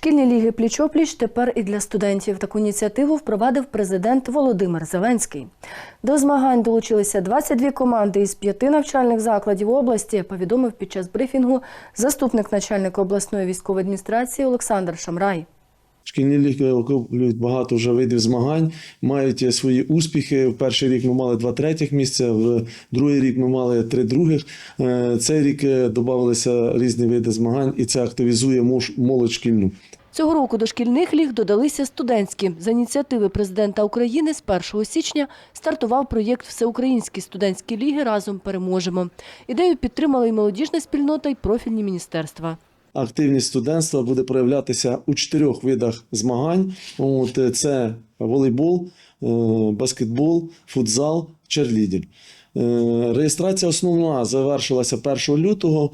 Шкільні ліги пліч-опліч тепер і для студентів. Таку ініціативу впровадив президент Володимир Зеленський. До змагань долучилися 22 команди із п'яти навчальних закладів області. Повідомив під час брифінгу заступник начальника обласної військової адміністрації Олександр Шамрай. Шкільні ліги охоплюють багато вже видів змагань, мають е, свої успіхи. В перший рік ми мали два третіх місця, в другий рік ми мали три других. Е, Цей рік е, додавалися різні види змагань, і це активізує молодь шкільну. Цього року до шкільних ліг додалися студентські. За ініціативи президента України з 1 січня стартував проєкт Всеукраїнські студентські ліги разом переможемо. Ідею підтримали і молодіжна спільнота, і профільні міністерства. Активність студентства буде проявлятися у чотирьох видах змагань: От, е, це волейбол, е, баскетбол, футзал, черлідінг. Е, реєстрація основна завершилася 1 лютого.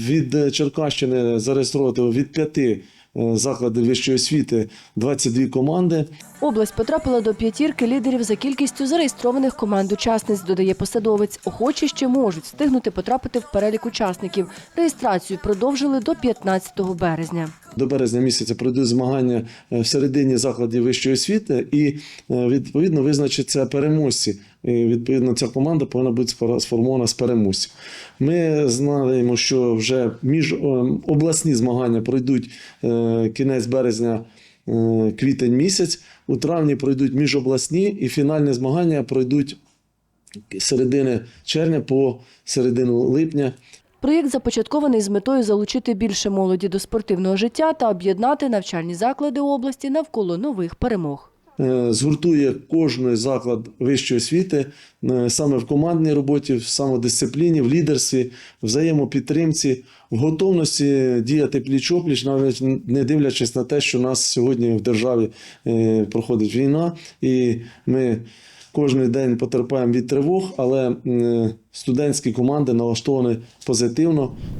Від Черкащини зареєстровано від 5 Е, заклади вищої освіти 22 команди. Область потрапила до п'ятірки лідерів за кількістю зареєстрованих команд учасниць, додає посадовець. Охочі ще можуть встигнути потрапити в перелік учасників. Реєстрацію продовжили до 15 березня. До березня місяця пройдуть змагання е, в середині закладів вищої освіти, і е, відповідно визначаться переможці. І, відповідно, ця команда повинна бути сформована з переможців. Ми знаємо, що вже між е, обласні змагання пройдуть кінець березня. Квітень місяць у травні пройдуть міжобласні і фінальні змагання пройдуть середини червня по середину липня. Проєкт започаткований з метою залучити більше молоді до спортивного життя та об'єднати навчальні заклади області навколо нових перемог. е, згуртує кожний заклад вищої освіти е, саме в командній роботі, в самодисципліні, в лідерстві, взаємопідтримці, в готовності діяти пліч-опліч, навіть не дивлячись на те, що у нас сьогодні в державі е, проходить війна, і ми кожен день потерпаємо від тривог, але е, студентські команди налаштовані позитивно.